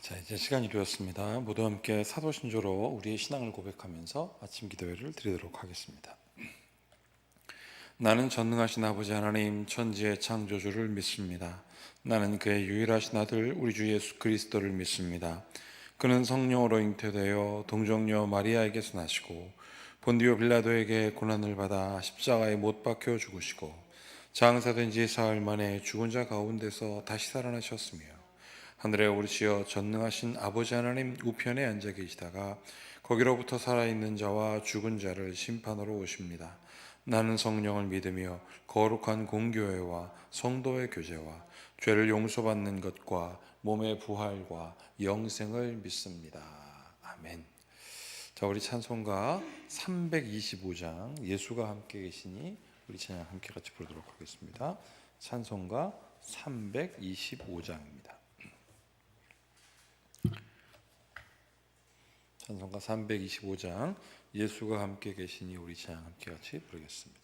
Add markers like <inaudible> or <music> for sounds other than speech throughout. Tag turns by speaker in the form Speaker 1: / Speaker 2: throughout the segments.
Speaker 1: 자 이제 시간이 되었습니다. 모두 함께 사도신조로 우리의 신앙을 고백하면서 아침 기도회를 드리도록 하겠습니다. 나는 전능하신 아버지 하나님 천지의 창조주를 믿습니다. 나는 그의 유일하신 아들 우리 주 예수 그리스도를 믿습니다. 그는 성령으로 잉태되어 동정녀 마리아에게서 나시고 본디오 빌라도에게 고난을 받아 십자가에 못 박혀 죽으시고 장사된 지 사흘 만에 죽은 자 가운데서 다시 살아나셨으며 하늘에 오르시어 전능하신 아버지 하나님 우편에 앉아 계시다가 거기로부터 살아있는 자와 죽은 자를 심판으로 오십니다. 나는 성령을 믿으며 거룩한 공교회와 성도의 교제와 죄를 용서받는 것과 몸의 부활과 영생을 믿습니다. 아멘. 자, 우리 찬송가 325장 예수가 함께 계시니 우리 찬양 함께 같이 부르도록 하겠습니다. 찬송가 325장입니다. 찬송가 325장 예수가 함께 계시니 우리 찬양 함께 같이 부르겠습니다.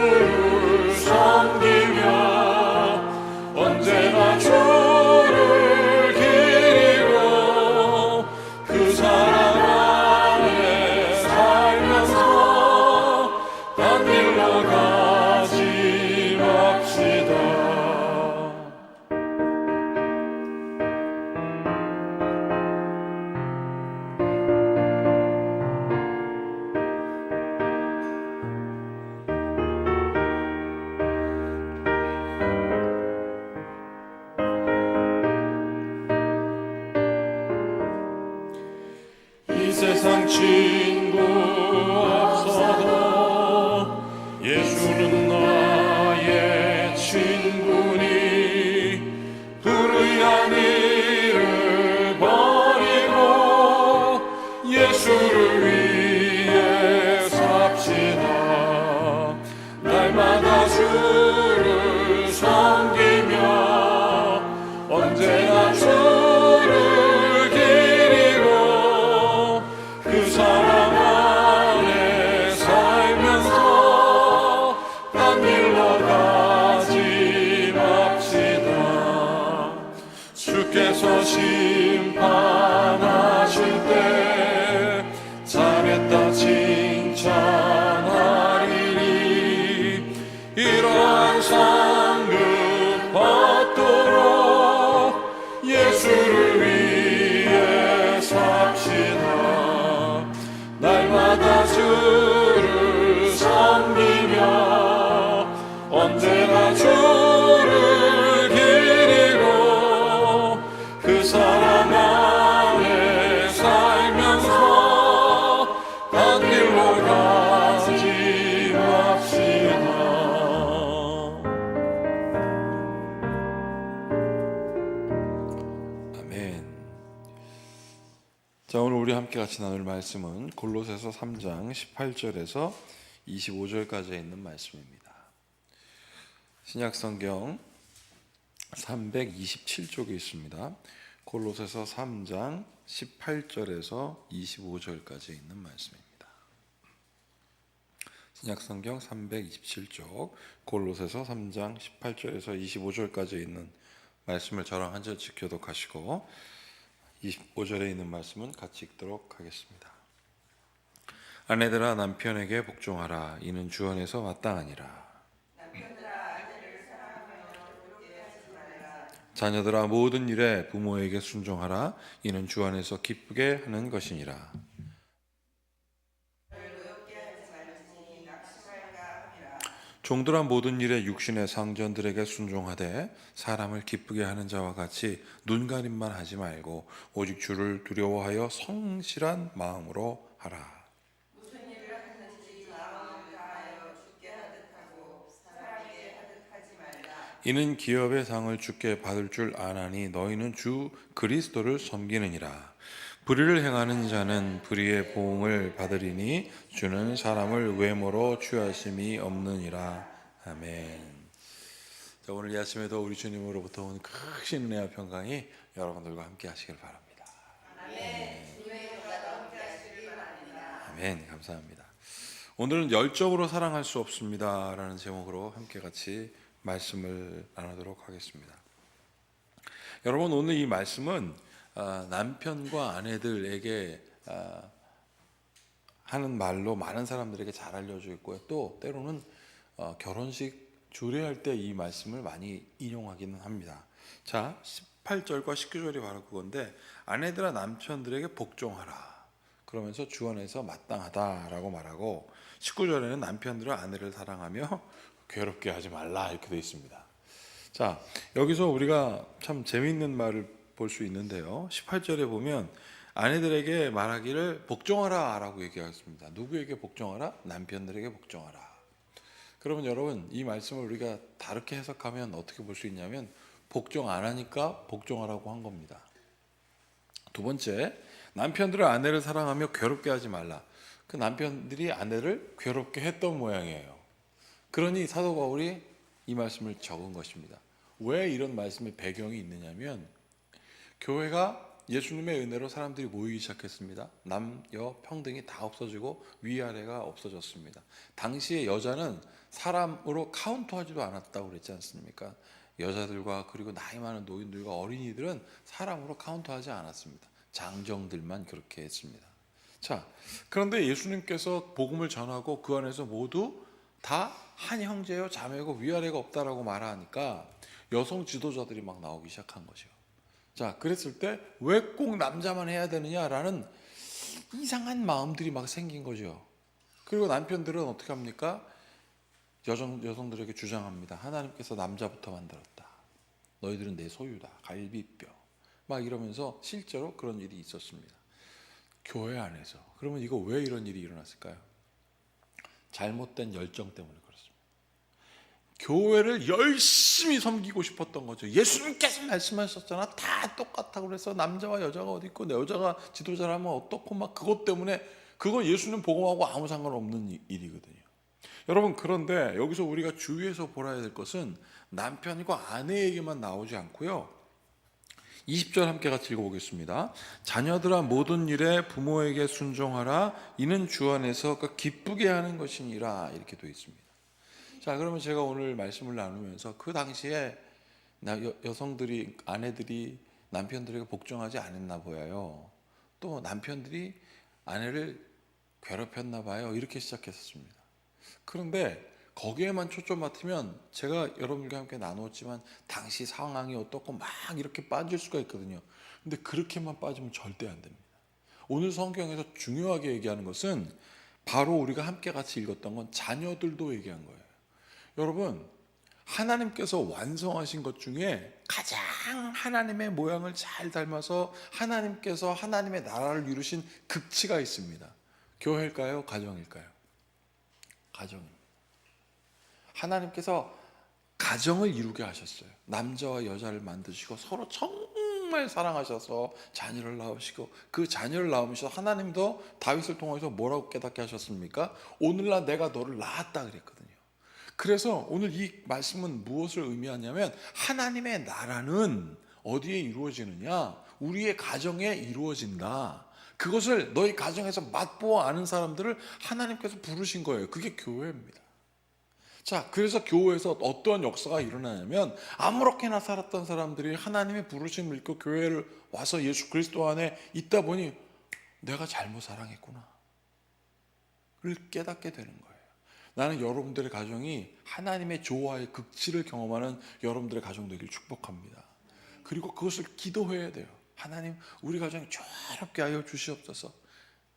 Speaker 1: 이세 자, 오늘 우리 함께 같이 나눌 말씀은 골로새서 3장 18절에서 25절까지 있는 말씀입니다. 신약 성경 327쪽에 있습니다. 골로새서 3장 18절에서 25절까지 있는 말씀입니다. 신약 성경 327쪽 골로새서 3장 18절에서 25절까지 있는 말씀을 저랑 한절 지켜독하시고 25절에 있는 말씀은 같이 읽도록 하겠습니다. 아내들아 남편에게 복종하라 이는 주 안에서 마땅하니라. 자녀들아 모든 일에 부모에게 순종하라 이는 주 안에서 기쁘게 하는 것이니라. 종들아 모든 일에 육신의 상전들에게 순종하되 사람을 기쁘게 하는 자와 같이 눈 가림만 하지 말고 오직 주를 두려워하여 성실한 마음으로 하라. 이는 기업의 상을 주께 받을 줄 아나니 너희는 주 그리스도를 섬기느니라. 불의를 행하는 자는 불의의 보응을 받으리니 주는 사람을 외모로 취하심이 없느니라. 아멘. 자, 오늘 이 아침에도 우리 주님으로부터 온 크신 은혜와 평강이 여러분들과 함께 하시길 바랍니다. 아멘. 감사합니다. 오늘은 열정으로 사랑할 수 없습니다라는 제목으로 함께 같이 말씀을 나누도록 하겠습니다. 여러분 오늘 이 말씀은 아, 남편과 아내들에게 아, 하는 말로 많은 사람들에게 잘 알려져 있고요. 또 때로는 어, 결혼식 주례할 때 이 말씀을 많이 인용하기는 합니다. 자, 18절과 19절이 바로 그건데 아내들아 남편들에게 복종하라. 그러면서 주 안에서 마땅하다라고 말하고 19절에는 남편들은 아내를 사랑하며 괴롭게 하지 말라 이렇게 되어 있습니다. 자, 여기서 우리가 참 재미있는 말을 볼 수 있는데요. 18절에 보면 아내들에게 말하기를 복종하라라고 얘기하였습니다. 누구에게 복종하라? 남편들에게 복종하라. 그러면 여러분 이 말씀을 우리가 다르게 해석하면 어떻게 볼 수 있냐면 복종 안 하니까 복종하라고 한 겁니다. 두 번째, 남편들은 아내를 사랑하며 괴롭게 하지 말라. 그 남편들이 아내를 괴롭게 했던 모양이에요. 그러니 사도 바울이 이 말씀을 적은 것입니다. 왜 이런 말씀의 배경이 있느냐면 교회가 예수님의 은혜로 사람들이 모이기 시작했습니다. 남, 여 평등이 다 없어지고 위아래가 없어졌습니다. 당시에 여자는 사람으로 카운트하지도 않았다고 그랬지 않습니까? 여자들과 그리고 나이 많은 노인들과 어린이들은 사람으로 카운트하지 않았습니다. 장정들만 그렇게 했습니다. 자, 그런데 예수님께서 복음을 전하고 그 안에서 모두 다 한 형제요 자매고 위아래가 없다라고 말하니까 여성 지도자들이 막 나오기 시작한 거죠. 자, 그랬을 때 왜 꼭 남자만 해야 되느냐라는 이상한 마음들이 막 생긴 거죠. 그리고 남편들은 어떻게 합니까? 여성 여성들에게 주장합니다. 하나님께서 남자부터 만들었다. 너희들은 내 소유다. 갈비뼈. 막 이러면서 실제로 그런 일이 있었습니다. 교회 안에서. 그러면 이거 왜 이런 일이 일어났을까요? 잘못된 열정 때문에. 교회를 열심히 섬기고 싶었던 거죠. 예수님께서 말씀하셨잖아. 다 똑같다고 그래서 남자와 여자가 어디 있고 내 여자가 지도자라면 어떻고 막 그것 때문에 그거 예수님 복음하고 아무 상관없는 이- 일이거든요. 여러분 그런데 여기서 우리가 주의해서 보아야 될 것은 남편과 아내에게만 나오지 않고요. 20절 함께 같이 읽어보겠습니다. 자녀들아 모든 일에 부모에게 순종하라. 이는 주 안에서 그 기쁘게 하는 것이니라 이렇게 되어 있습니다. 자 그러면 제가 오늘 말씀을 나누면서 그 당시에 나- 여, 여성들이 아내들이 남편들에게 복종하지 않았나 보여요. 또 남편들이 아내를 괴롭혔나 봐요. 이렇게 시작했었습니다. 그런데 거기에만 초점 맞추면 제가 여러분과 함께 나누었지만 당시 상황이 어떻고 막 이렇게 빠질 수가 있거든요. 근데 그렇게만 빠지면 절대 안 됩니다. 오늘 성경에서 중요하게 얘기하는 것은 바로 우리가 함께 같이 읽었던 건 자녀들도 얘기한 거예요. 여러분, 하나님께서 완성하신 것 중에 가장 하나님의 모양을 잘 닮아서 하나님께서 하나님의 나라를 이루신 극치가 있습니다. 교회일까요? 가정일까요? 가정입니다. 하나님께서 가정을 이루게 하셨어요. 남자와 여자를 만드시고 서로 정말 사랑하셔서 자녀를 낳으시고 그 자녀를 낳으셔서 하나님도 다윗을 통해서 뭐라고 깨닫게 하셨습니까? 오늘날 내가 너를 낳았다 그랬거든요. 그래서 오늘 이 말씀은 무엇을 의미하냐면 하나님의 나라는 어디에 이루어지느냐? 우리의 가정에 이루어진다. 그것을 너희 가정에서 맛보아 아는 사람들을 하나님께서 부르신 거예요. 그게 교회입니다. 자, 그래서 교회에서 어떤 역사가 일어나냐면 아무렇게나 살았던 사람들이 하나님의 부르심을 읽고 교회를 와서 예수 그리스도 안에 있다 보니 내가 잘못 사랑했구나. 를 깨닫게 되는 거예요. 나는 여러분들의 가정이 하나님의 조화의 극치를 경험하는 여러분들의 가정 되길 축복합니다. 그리고 그것을 기도해야 돼요. 하나님, 우리 가정이 조화롭게 하여 주시옵소서.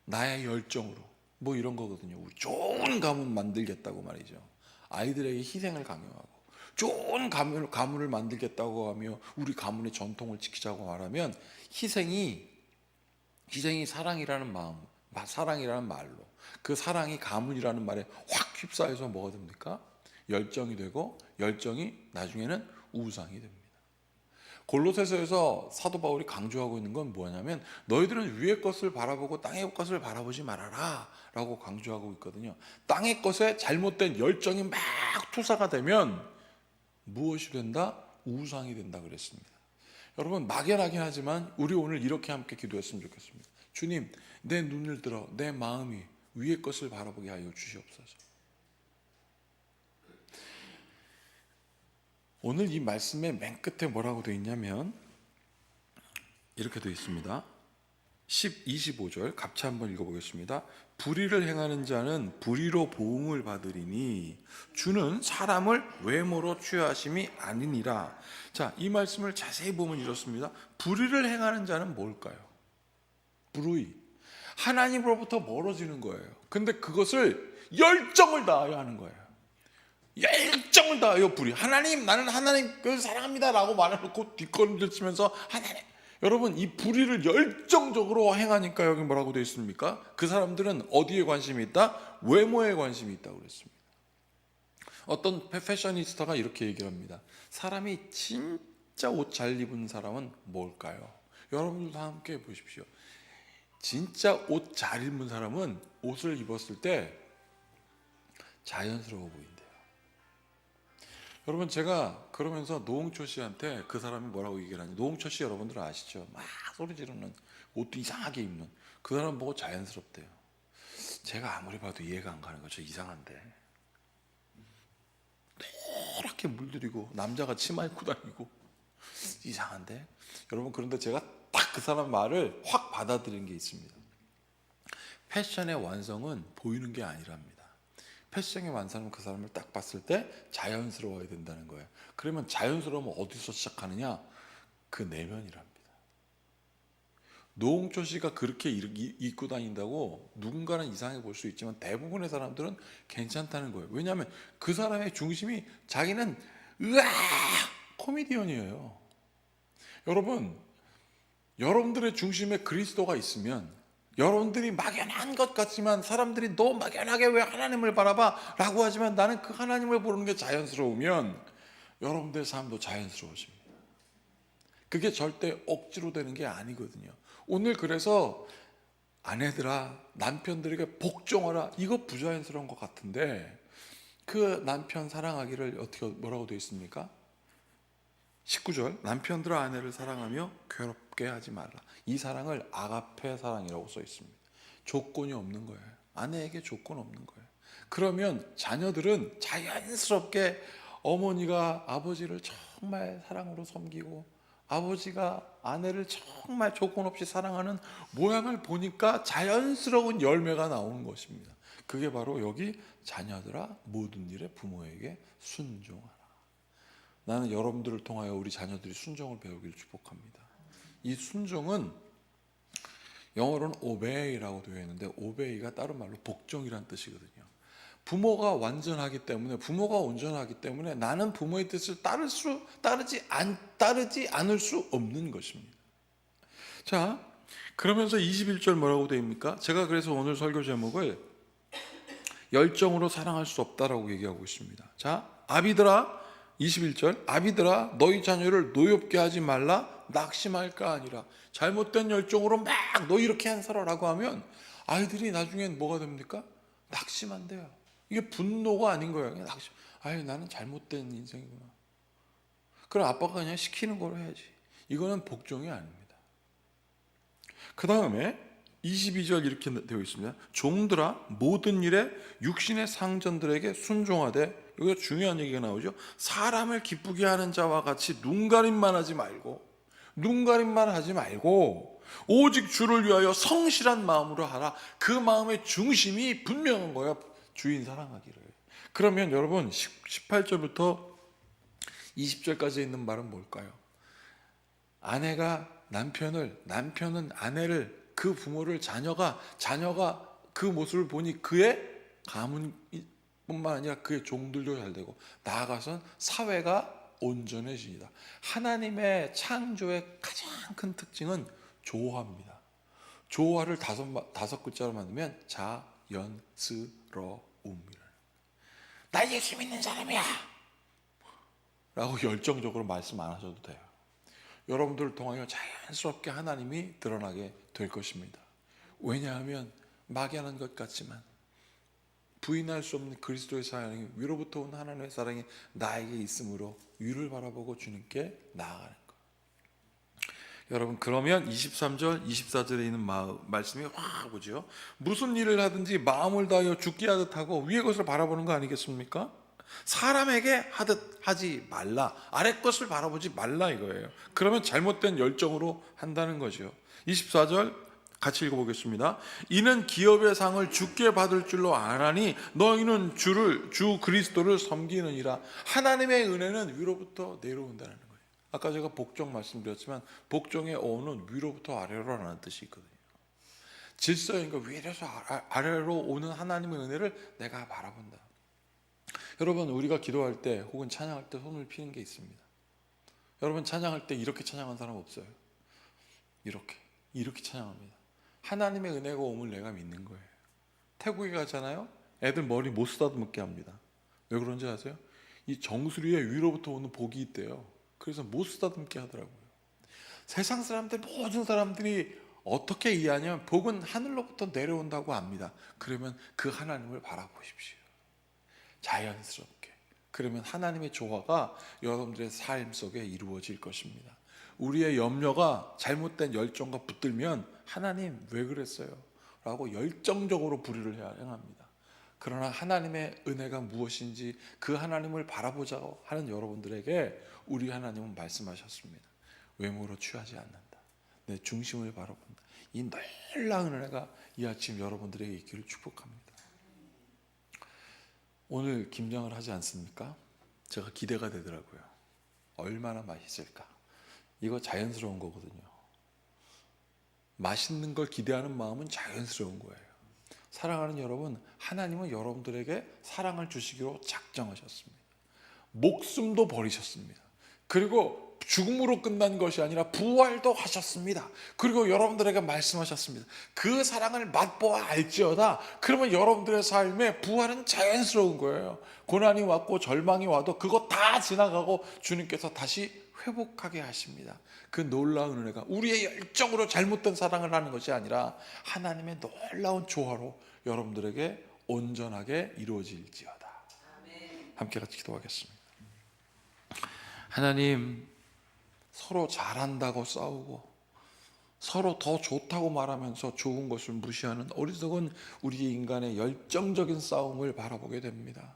Speaker 1: 나의 열정으로. 뭐 이런 거거든요. 좋은 가문 만들겠다고 말이죠. 아이들에게 희생을 강요하고 좋은 가문, 가문을 만들겠다고 하며 우리 가문의 전통을 지키자고 말하면 희생이 희생이 사랑이라는 마음, 마- 사랑이라는 말로 그 사랑이 가문이라는 말에 확 휩싸여서 뭐가 됩니까? 열정이 되고 열정이 나중에는 우상이 됩니다. 골로새서에서 사도 바울이 강조하고 있는 건 뭐냐면 너희들은 위의 것을 바라보고 땅의 것을 바라보지 말아라라고 강조하고 있거든요. 땅의 것에 잘못된 열정이 막 투사가 되면 무엇이 된다? 우상이 된다 그랬습니다. 여러분 막연하긴 하지만 우리 오늘 이렇게 함께 기도했으면 좋겠습니다. 주님, 내 눈을 들어 내 마음이 위의 것을 바라보게 하여 주시옵소서. 오늘 이 말씀의 맨 끝에 뭐라고 되어 있냐면 이렇게 되어 있습니다. 10, 25절 같이 한번 읽어보겠습니다. 불의를 행하는 자는 불의로 보응을 받으리니 주는 사람을 외모로 취하심이 아니니라. 자, 이 말씀을 자세히 보면 이렇습니다. 불의를 행하는 자는 뭘까요? 불의. 하나님으로부터 멀어지는 거예요. 근데 그것을 열정을 다하여 하는 거예요. 열정을 다하여 불의. 하나님, 나는 하나님 그 사랑합니다 라고 말해놓고 뒷걸음질 치면서 하나님. 여러분 이 불의를 열정적으로 행하니까 여기 뭐라고 되어 있습니까? 그 사람들은 어디에 관심이 있다? 외모에 관심이 있다고 그랬습니다. 어떤 패셔니스타가 이렇게 얘기를 합니다. 사람이 진짜 옷 잘 입은 사람은 뭘까요? 여러분들도 함께 보십시오. 진짜 옷 잘 입은 사람은 옷을 입었을 때 자연스러워 보인대요. 여러분 제가 그러면서 노홍철 씨한테 그 사람이 뭐라고 얘기를 하냐 노홍철 씨 여러분들 아시죠? 막 소리 지르는 옷도 이상하게 입는 그 사람 보고 자연스럽대요. 제가 아무리 봐도 이해가 안 가는 거죠. 이상한데 노랗게 물들이고 남자가 치마 입고 다니고 이상한데 여러분 그런데 제가 딱 그 사람 말을 확 받아들인 게 있습니다. 패션의 완성은 보이는 게 아니랍니다. 패션의 완성은 그 사람을 딱 봤을 때 자연스러워야 된다는 거예요. 그러면 자연스러우면 어디서 시작하느냐? 그 내면이랍니다. 노홍철 씨가 그렇게 이- 입고 다닌다고 누군가는 이상해 볼 수 있지만 대부분의 사람들은 괜찮다는 거예요. 왜냐하면 그 사람의 중심이 자기는 으아 코미디언이에요. 여러분, 여러분들의 중심에 그리스도가 있으면 여러분들이 막연한 것 같지만 사람들이 너 막연하게 왜 하나님을 바라봐? 라고 하지만 나는 그 하나님을 보는 게 자연스러우면 여러분들의 삶도 자연스러워집니다. 그게 절대 억지로 되는 게 아니거든요. 오늘 그래서 아내들아 남편들에게 복종하라 이거 부자연스러운 것 같은데 그 남편 사랑하기를 어떻게 뭐라고 되어 있습니까? 19절 남편들아 아내를 사랑하며 괴롭 게 하지 말라. 이 사랑을 아가페 사랑이라고 써 있습니다. 조건이 없는 거예요. 아내에게 조건 없는 거예요. 그러면 자녀들은 자연스럽게 어머니가 아버지를 정말 사랑으로 섬기고 아버지가 아내를 정말 조건 없이 사랑하는 모양을 보니까 자연스러운 열매가 나오는 것입니다. 그게 바로 여기 자녀들아 모든 일에 부모에게 순종하라. 나는 여러분들을 통하여 우리 자녀들이 순종을 배우길 축복합니다. 이 순종은 영어로는 obey라고 되어 있는데 obey가 다른 말로 복종이란 뜻이거든요. 부모가 완전하기 때문에 부모가 온전하기 때문에 나는 부모의 뜻을 따를 수 따르지 안 따르지 않을 수 없는 것입니다. 자, 그러면서 21절 뭐라고 되어 있습니까? 제가 그래서 오늘 설교 제목을 열정으로 사랑할 수 없다라고 얘기하고 있습니다. 자, 아비들아 21절 아비들아 너희 자녀를 노엽게 하지 말라 낙심할까 아니라 잘못된 열정으로 막 너 이렇게 한 살아라고 하면 아이들이 나중엔 뭐가 됩니까? 낙심한대요. 이게 분노가 아닌 거예요. 그냥 낙심. 아유 나는 잘못된 인생이구나. 그럼 아빠가 그냥 시키는 거로 해야지. 이거는 복종이 아닙니다. 그 다음에 22절 이렇게 되어 있습니다. 종들아 모든 일에 육신의 상전들에게 순종하되 여기가 중요한 얘기가 나오죠. 사람을 기쁘게 하는 자와 같이 눈 가림만 하지 말고 눈 가림만 하지 말고 오직 주를 위하여 성실한 마음으로 하라. 그 마음의 중심이 분명한 거야. 주인 사랑하기를. 그러면 여러분 18절부터 20절까지 있는 말은 뭘까요? 아내가 남편을 남편은 아내를 그 부모를 자녀가 자녀가 그 모습을 보니 그의 가문뿐만 아니라 그의 종들도 잘 되고 나아가선 사회가 온전해집니다. 하나님의 창조의 가장 큰 특징은 조화입니다. 조화를 다섯 마- 다섯 글자로 만들면 자연스러움이라. 나 예수 믿는 사람이야. 라고 열정적으로 말씀 안 하셔도 돼요. 여러분들을 통하여 자연스럽게 하나님이 드러나게 될 것입니다. 왜냐하면 막연한 것 같지만 부인할 수 없는 그리스도의 사랑이 위로부터 온 하나님의 사랑이 나에게 있으므로 위를 바라보고 주님께 나아가는 것. 여러분 그러면 23절, 24절에 있는 마, 말씀이 확 오죠. 무슨 일을 하든지 마음을 다하여 죽게 하듯 하고 위의 것을 바라보는 거 아니겠습니까? 사람에게 하듯 하지 말라. 아래 것을 바라보지 말라 이거예요. 그러면 잘못된 열정으로 한다는 거죠. 24절 같이 읽어보겠습니다. 이는 기업의 상을 주께 받을 줄로 아나니 너희는 주를 주 그리스도를 섬기느니라. 하나님의 은혜는 위로부터 내려온다는 거예요. 아까 제가 복종 말씀드렸지만 복종의 어는 위로부터 아래로라는 뜻이 있거든요. 질서인가 위에서 아- 아래로 오는 하나님의 은혜를 내가 바라본다. 여러분 우리가 기도할 때 혹은 찬양할 때 손을 피는 게 있습니다. 여러분 찬양할 때 이렇게 찬양한 사람 없어요. 이렇게 이렇게 찬양합니다. 하나님의 은혜가 오면 내가 믿는 거예요. 태국에 가잖아요. 애들 머리 못 쓰다듬게 합니다. 왜 그런지 아세요? 이 정수리에 위로부터 오는 복이 있대요. 그래서 못 쓰다듬게 하더라고요. 세상 사람들 모든 사람들이 어떻게 이해하냐면 복은 하늘로부터 내려온다고 압니다. 그러면 그 하나님을 바라보십시오. 자연스럽게. 그러면 하나님의 조화가 여러분들의 삶 속에 이루어질 것입니다. 우리의 염려가 잘못된 열정과 붙들면 하나님 왜 그랬어요? 라고 열정적으로 불의를 행합니다. 그러나 하나님의 은혜가 무엇인지 그 하나님을 바라보자 하는 여러분들에게 우리 하나님은 말씀하셨습니다. 외모로 취하지 않는다. 내 중심을 바라본다. 이 놀라운 은혜가 이 아침 여러분들에게 있기를 축복합니다. 오늘 김장을 하지 않습니까? 제가 기대가 되더라고요. 얼마나 맛있을까? 이거 자연스러운 거거든요. 맛있는 걸 기대하는 마음은 자연스러운 거예요. 사랑하는 여러분, 하나님은 여러분들에게 사랑을 주시기로 작정하셨습니다. 목숨도 버리셨습니다. 그리고 죽음으로 끝난 것이 아니라 부활도 하셨습니다. 그리고 여러분들에게 말씀하셨습니다. 그 사랑을 맛보아 알지어다. 그러면 여러분들의 삶에 부활은 자연스러운 거예요. 고난이 왔고 절망이 와도 그거 다 지나가고 주님께서 다시 회복하게 하십니다. 그 놀라운 은혜가 우리의 열정으로 잘못된 사랑을 하는 것이 아니라 하나님의 놀라운 조화로 여러분들에게 온전하게 이루어질지어다. 함께 같이 기도하겠습니다. 하나님 서로 잘한다고 싸우고 서로 더 좋다고 말하면서 좋은 것을 무시하는 어리석은 우리 인간의 열정적인 싸움을 바라보게 됩니다.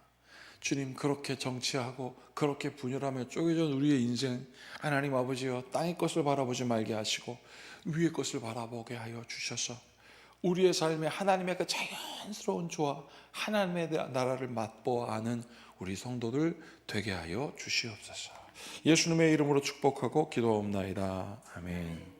Speaker 1: 주님 그렇게 정치하고 그렇게 분열하며 쪼개진 우리의 인생 하나님 아버지여 땅의 것을 바라보지 말게 하시고 위의 것을 바라보게 하여 주셔서 우리의 삶에 하나님의 그 자연스러운 조화 하나님의 나라를 맛보아 아는 우리 성도들 되게 하여 주시옵소서. 예수님의 이름으로 축복하고 기도하옵나이다. 아멘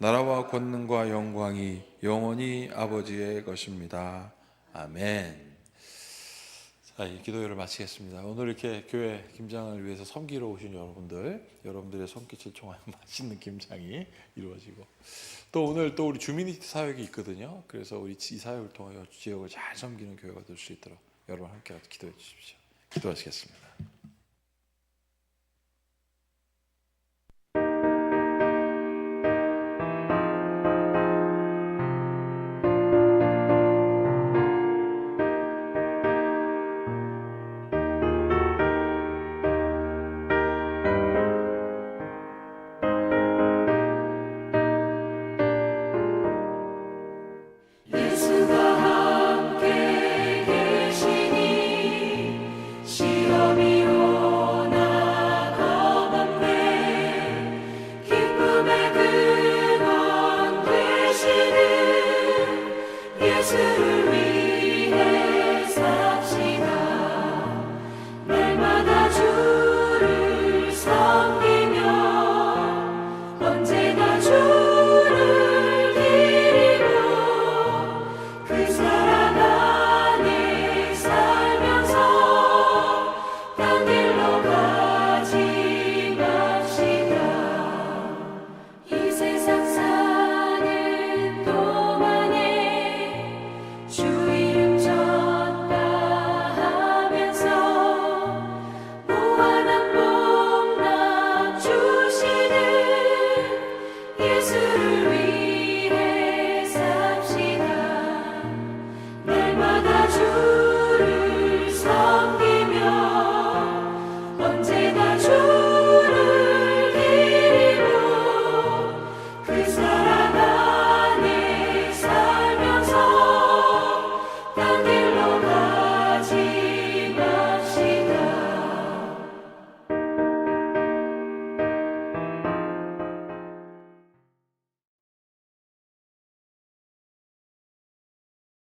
Speaker 1: 나라와 권능과 영광이 영원히 아버지의 것입니다. 아멘. 자, 이 기도회를 마치겠습니다. 오늘 이렇게 교회 김장을 위해서 섬기러 오신 여러분들, 여러분들의 손길을 통하여 <laughs> 맛있는 김장이 이루어지고, 또 오늘 또 우리 주민니티 사역이 있거든요. 그래서 우리 이 사역을 통하여 지역을 잘 섬기는 교회가 될 수 있도록
Speaker 2: 여러분 함께 기도해 주십시오. 기도하시겠습니다.